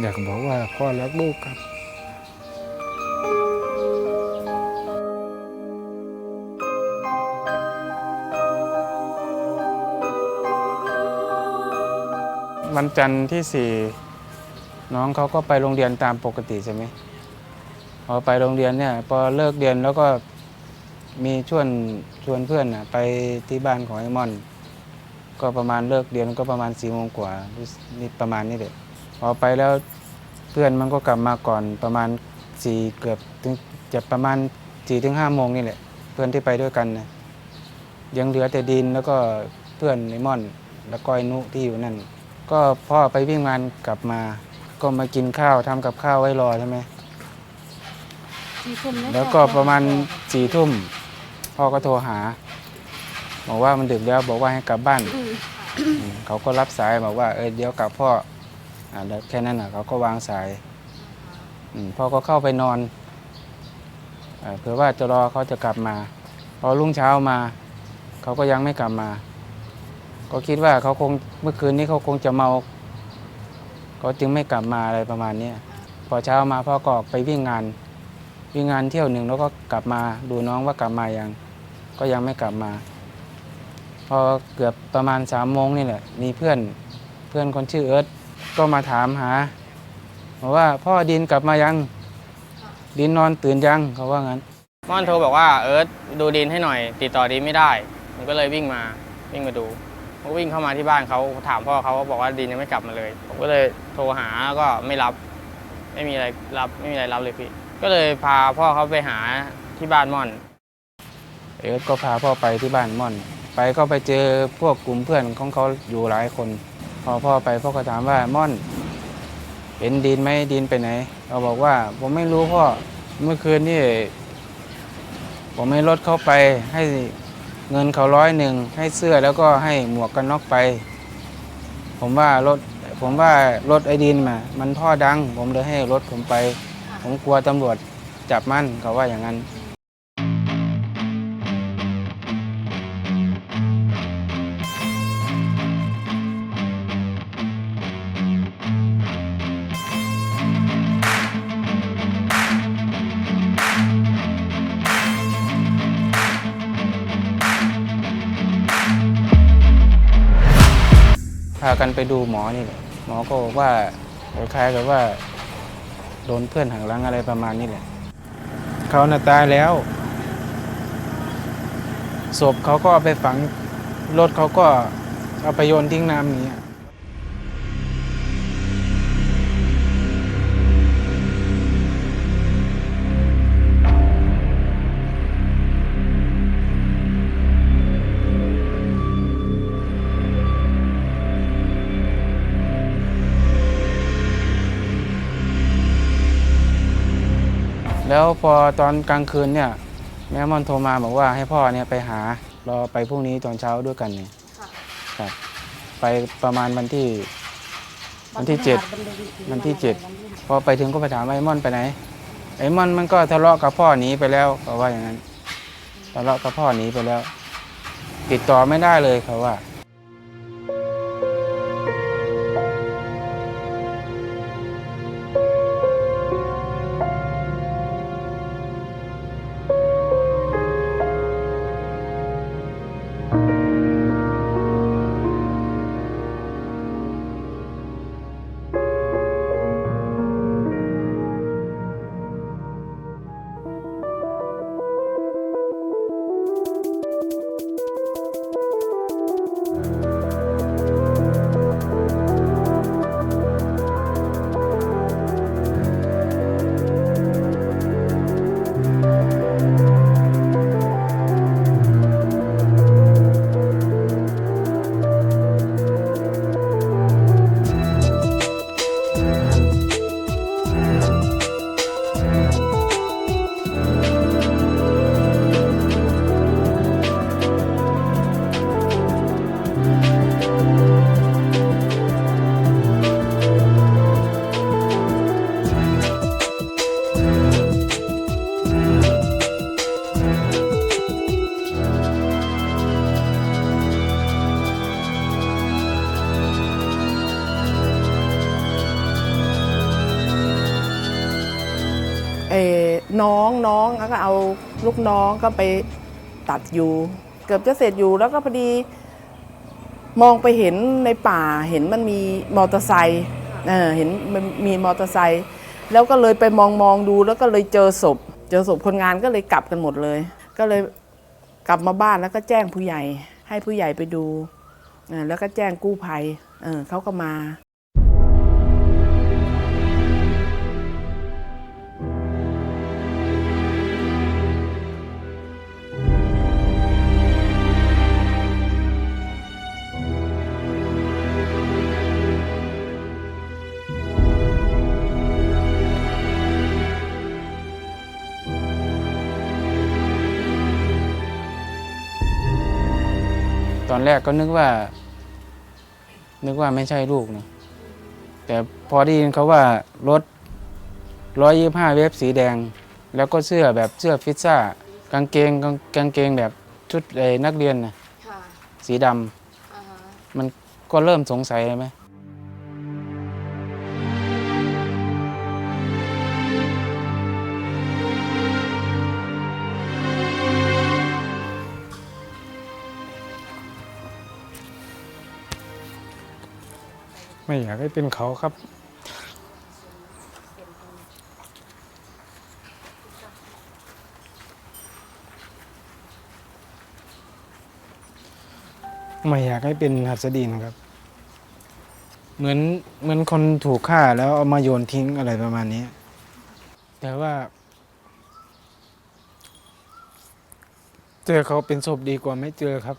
อยากบอกว่าพ่อรักลูกครับวันจันทร์ที่สี่น้องเขาก็ไปโรงเรียนตามปกติใช่ไหมพอไปโรงเรียนเนี่ยพอเลิกเรียนแล้วก็ มีชวนชวนเพื่อนน่ะไปที่บ้านของไอ้มอน ก็ประมาณเลิกเรียนก็ประมาณสี่โมงกว่านี่ประมาณนี้แหละพอไปแล้วเพื่อนมันก็กลับมาก่อนประมาณสี่เกือบถึงจะประมาณสี่ถึงห้าโมงนี่แหละ เพื่อนที่ไปด้วยกันนะยังเหลือแต่ดินแล้วก็เพื่อนไอ้มอน แล้วก็ไอ้นุที่อยู่นั่น ก็พ่อไปวิ่งงานกลับมา ก็มากินข้าวทำกับข้าวไว้รอใช่ไหมสี่ทุ่มนะแล้วก็ประมาณสี่ทุ่ม พ่อก็โทรหา บอกว่ามันดึกแล้วบอกว่าให้กลับบ้านอืมเขาก็รับสายบอกว่าเออเดี๋ยวกลับพ่ออ่าแล้วแค่นั้นน่ะเขาก็วางสายอืมพ่อก็เข้าไปนอนอ่าเผื่อว่าจะรอเขาจะกลับมา พอรุ่งเช้ามา เขาก็ยังไม่กลับมา ก็คิดว่าเขาคงเมื่อคืนนี้เขาคงจะเมาเขาจึงไม่กลับมาอะไรประมาณเนี้ยพอเช้ามาพ่อก็ออกไปวิ่งงาน วิ่งงานเที่ยวหนึ่งแล้วก็กลับมาดูน้องว่ากลับมายัง ก็ยังไม่กลับมา พอเกือบประมาณสามโมงนี่แหละ มีเพื่อนเพื่อนคนชื่อเอิร์ธก็มาถามหาบอกว่าพ่อดินกลับมายัง ดินนอนตื่นยังเขาว่างั้นม่อนโทรบอกว่าเอิร์ธดูดินให้หน่อย ติดต่อดินไม่ได้ผมก็เลยวิ่งมาวิ่งมาดูผมก็วิ่งเข้ามาที่บ้านเขาถามพ่อเขาก็บอกว่าดินยังไม่กลับมาเลย ผมก็เลยโทรหาก็ไม่รับ ไม่มีอะไรรับไม่มีอะไรรับเลยพี่ ก็เลยพาพ่อเขาไปหาที่บ้านม่อน เอิร์ธก็พาพ่อไปที่บ้านม่อน ไปก็ไปเจอพวกกลุ่มเพื่อนของเขาอยู่หลายคน พอพ่อไปพ่อก็ถามว่าม่อน เห็นดินไหมดินไปไหน เราบอกว่าผมไม่รู้พ่อเมื่อคืนนี่ผมให้รถเขาไปให้เงินเขาร้อยหนึ่งให้เสื้อแล้วก็ให้หมวกกันน็อกไป ผมว่ารถผมว่ารถไอ้ดินมามันท่อดัง ผมเลยให้รถผมไป ผมกลัวตำรวจจับมันเขาว่าอย่างนั้น กันไปดูหมอนี่แหละหมอก็บอกว่าคล้ายๆกับว่า โดนเพื่อนหักหลังอะไรประมาณนี้แหละเขาน่ะตายแล้วศพเขาก็เอาไปฝังรถเขาก็เอาไปโยนทิ้งน้ำนี้ แล้วพอตอนกลางคืนเนี่ยแม่มอนโทรมาบอกว่าให้พ่อเนี่ยไปหารอไปพรุ่งนี้ตอนเช้าด้วยกันเนี่ยครับไปประมาณวันที่ วันที่เจ็ดวันที่เจ็ด พอไปถึงก็ไปถามว่าไอ้มอนไปไหน ไอ้มอนมันก็ทะเลาะกับพ่อหนีไปแล้วเขาว่าอย่างนั้น ทะเลาะกับพ่อหนีไปแล้ว ติดต่อไม่ได้เลยเขาว่า น้องน้องแล้วก็เอาลูกน้องก็ไปตัดอยู่ เกือบจะเสร็จอยู่แล้วก็พอดี มองไปเห็นในป่าเห็นมันมีมอเตอร์ไซค์เออเห็นมันมีมอเตอร์ไซค์แล้วก็เลยไปมองมองดูแล้วก็เลยเจอศพ เจอศพคนงานก็เลยกลับกันหมดเลย ก็เลยกลับมาบ้านแล้วก็แจ้งผู้ใหญ่ ให้ผู้ใหญ่ไปดูแล้วก็แจ้งกู้ภัยเออเขาก็มา แรกก็นึกว่า นึกว่าไม่ใช่ลูกนะแต่พอได้ยินเขาว่ารถร้อยยี่ห้าเวฟสีแดง แล้วก็เสื้อแบบเสื้อฟิตซ่ากางเกงกางกางเกงแบบชุดไอ้นักเรียนนะค่ะสีดำอ่าฮะมันก็เริ่มสงสัยไหม ไม่อยากให้เป็นเขาครับ ไม่อยากให้เป็นหัสดินครับ เหมือนเหมือนคนถูกฆ่าแล้วเอามาโยนทิ้งอะไรประมาณนี้ แต่ว่า เจอเขาเป็นศพดีกว่าไม่เจอครับ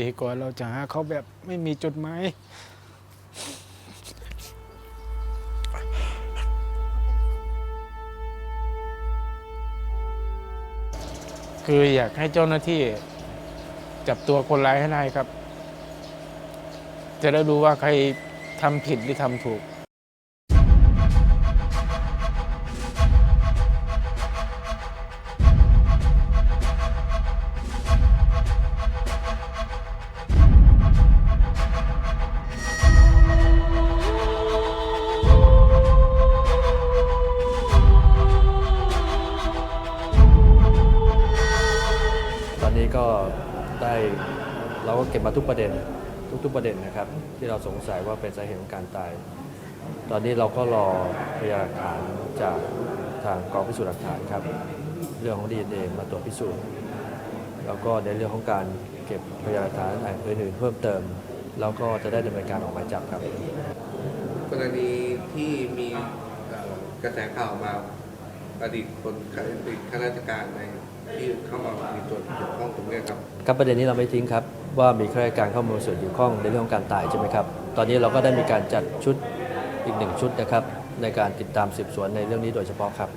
ดีกว่าเราจะหาเขาแบบไม่มีจุดหมายคืออยากให้เจ้าหน้าที่จับตัวคนร้ายให้ได้ครับ จะได้รู้ว่าใครทำผิดหรือทำถูก เราก็เก็บมาทุกประเด็นทุกๆประเด็นนะครับ ที่เราสงสัยว่าเป็นสาเหตุของการตาย ตอนนี้เราก็รอพยานหลักฐานจากทางกองพิสูจน์หลักฐานครับ เรื่องของดีเอมาตรวจพิสูจน์ แล้วก็ในเรื่องของการเก็บพยานหลักฐานอื่นๆเพิ่มเติม แล้วก็จะได้ดำเนินการออกหมายจับครับ กรณีที่มีเอ่อกระแสข่าวมาอดีตคนข้าอดีตข้าราชการในที่เข้ามามีส่วนเกี่ยวข้องตรงเนี้ยครับ ครับประเด็นนี้เราไม่ทิ้งครับ ว่ามีข้าราชการเข้ามาส่วนเกี่ยวข้องในเรื่องของการตายใช่ไหมครับ ตอนนี้เราก็ได้มีการจัดชุดอีกหนึ่งชุดนะครับ ในการติดตามสืบสวนในเรื่องนี้โดยเฉพาะครับ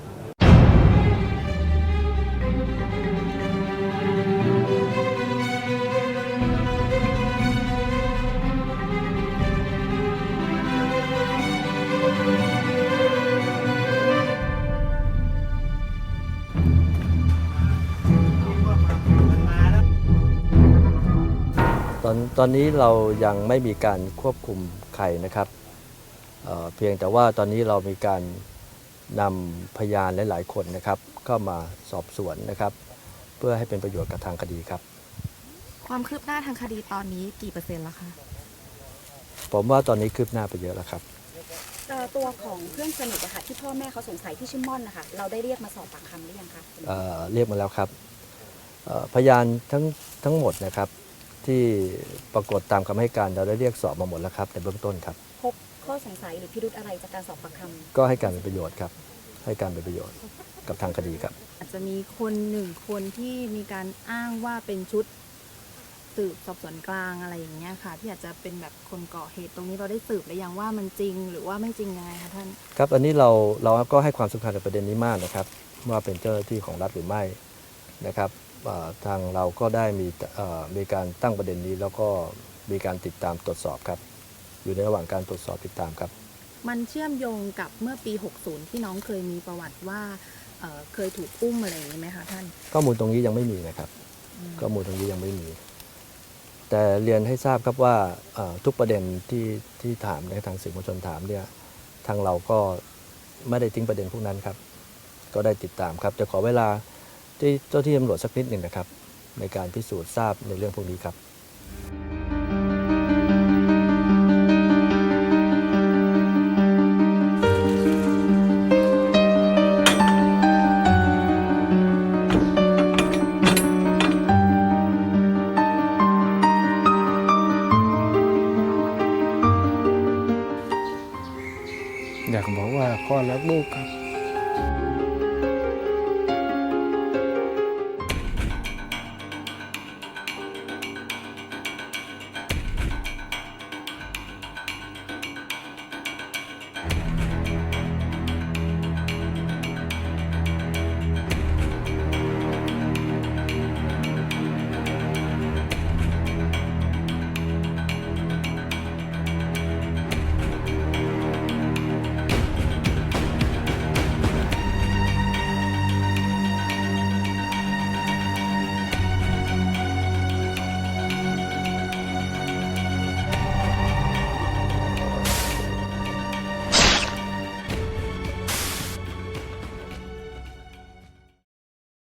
ตอนตอนนี้เรายังไม่มีการควบคุมใครนะครับเอ่อเพียงแต่ว่าตอนนี้เรามีการนำพยานหลาย ๆ คนนะครับ เข้ามาสอบสวนนะครับ เพื่อให้เป็นประโยชน์กับทางคดีครับ ความคืบหน้าทางคดีตอนนี้กี่เปอร์เซ็นต์แล้วคะผมว่าตอนนี้คืบหน้าไปเยอะแล้วครับเอ่อตัวของเพื่อนสนิทอะค่ะที่พ่อแม่เขาสงสัยที่ชื่อม่อนนะคะเราได้เรียกมาสอบปากคำหรือยังคะเอ่อเรียกมาแล้วครับเอ่อพยานทั้งทั้งหมดนะครับ ที่ปรากฏตามคำให้การเราได้เรียกสอบมาหมดแล้วครับในเบื้องต้นครับ พบข้อสงสัยหรือพิรุธอะไรจากการสอบปากคำก็ให้การเป็นประโยชน์ครับ ให้การเป็นประโยชน์กับทางคดีครับ อาจจะมีคนหนึ่งคนที่มีการอ้างว่าเป็นชุดสืบสอบสวนกลางอะไรอย่างเงี้ยค่ะ ที่อาจจะเป็นแบบคนก่อเหตุตรงนี้เราได้สืบหรือยังว่ามันจริงหรือว่าไม่จริงยังไงคะท่าน ครับอันนี้เราเราก็ให้ความสำคัญกับประเด็นนี้มากนะครับ ว่าเป็นเจ้าหน้าที่ของรัฐหรือไม่นะครับเอ่อ ทางเราก็ได้มีเอ่อมีการตั้งประเด็นนี้ แล้วก็มีการติดตามตรวจสอบครับ อยู่ในระหว่างการตรวจสอบติดตามครับ มันเชื่อมโยงกับเมื่อปี 60 ที่น้องเคยมีประวัติว่าเอ่อเคยถูกอุ้มอะไรอย่างนี้ไหมคะท่าน ข้อมูลตรงนี้ยังไม่มีนะครับ ข้อมูลตรงนี้ยังไม่มี แต่เรียนให้ทราบครับว่าเอ่อทุกประเด็นที่ที่ถามในทางสื่อมวลชนถามเนี่ยทางเราก็ไม่ได้ทิ้งประเด็นพวกนั้นครับ ก็ได้ติดตามครับจะขอเวลา ที่เจ้าที่ตำรวจสักนิดหนึ่งนะครับ ในการพิสูจน์ทราบในเรื่องพวกนี้ครับ